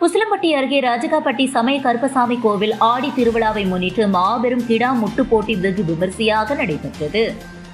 உசிலம்பட்டி அருகே ராஜகாப்பட்டி சமய கருப்பசாமி கோவில் ஆடி திருவிழாவை முன்னிட்டு மாபெரும் கிடா முட்டு போட்டி வெகு விமரிசையாக நடைபெற்றது.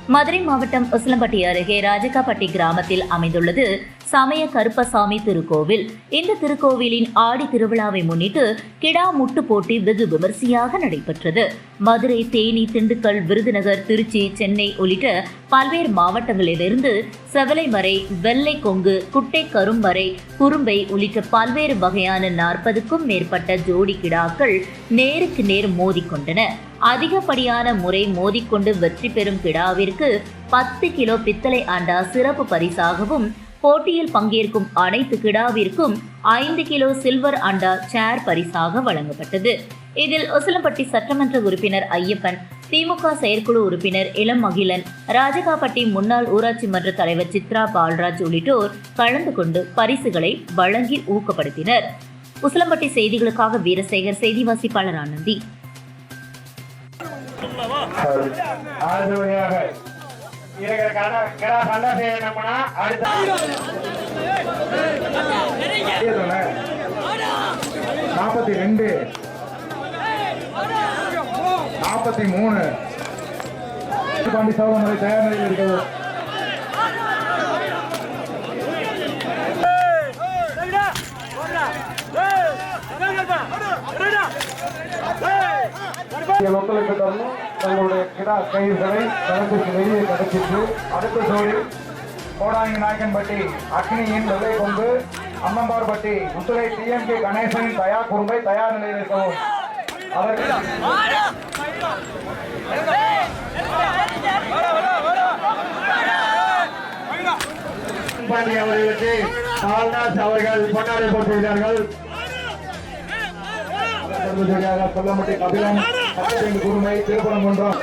மதுரை மாவட்டம் உசிலம்பட்டி அருகே ராஜகாப்பட்டி கிராமத்தில் அமைந்துள்ளது சமய கருப்பசாமி திருக்கோவில். இந்த திருக்கோவிலின் ஆடி திருவிழாவை முன்னிட்டு கிடா முட்டு போட்டி வெகு விமரிசையாக நடைபெற்றது. மதுரை தேனி திண்டுக்கல் விருதுநகர் திருச்சி சென்னை உள்ளிட்ட பல்வேறு மாவட்டங்களிலிருந்து செவலைமறை வெள்ளை கொங்கு குட்டை கரும்பறை குறும்பை உள்ளிட்ட பல்வேறு வகையான நாற்பதுக்கும் மேற்பட்ட ஜோடி கிடாக்கள் நேருக்கு நேர் மோதிக்கொண்டன. அதிகப்படியான முறை மோதிக்கொண்டு வெற்றி பெறும் கிடாவிற்கு பத்து கிலோ பித்தளை அண்டா சிறப்பு பரிசாகவும் போட்டியில் பங்கேற்கும் அனைத்து கிடாவிற்கும் ஐந்து கிலோ சில்வர் அண்டா சேர் பரிசாக வழங்கப்பட்டது. இதில் ஒசலம்பட்டி சட்டமன்ற உறுப்பினர் ஐயப்பன் திமுக செயற்குழு உறுப்பினர் இளம் மகிழன் ராஜகாப்பட்டி முன்னாள் ஊராட்சி மன்ற தலைவர் சித்ரா பால்ராஜ் உள்ளிட்டோர் கலந்து கொண்டு பரிசுகளை வழங்கி ஊக்கப்படுத்தினர். உசிலம்பட்டி செய்திகளுக்காக வீரசேகர் செய்தி வாசிப்பாளர் ஆனந்தி. இருக்கிற செய்யணும்னா அடுத்த நாற்பத்தி ரெண்டு நாற்பத்தி மூணு பாண்டி சோழமுறை தயார் நிலையில் இருக்கிறது மக்களுக்கு தரணும் தங்களுடைய கிடா கயிறுகளை களத்துக்கு வெளியே கிடைச்சிட்டு அடுத்த ஜோடி கோடாங்கி நாயக்கன்பட்டி அக்னியின் வெள்ளை கொம்பு அம்மம்பார்பட்டி முத்துரை டிஎம்கே கணேசன் தயார் குறும்பை தயார் நிலையில் இருக்கவும் பாண்டி அவர்களுக்கு பால்தாஸ் அவர்கள் பொன்னாடை போட்டுள்ளார்கள் சரியாக சொல்லமட்டி கபிலன் அர்ஜென்ட் குருமை திருப்பணம் பண்றோம்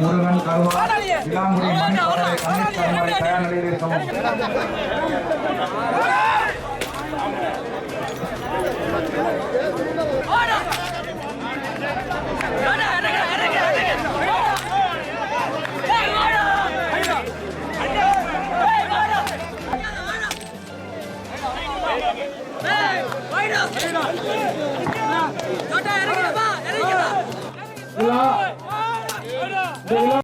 முருகன் கருவா விளாங்குடி மணிப்பாறை கணேஷ் கருமாரி தயார் நிலையில் இருக்கவும் Thank you. விழா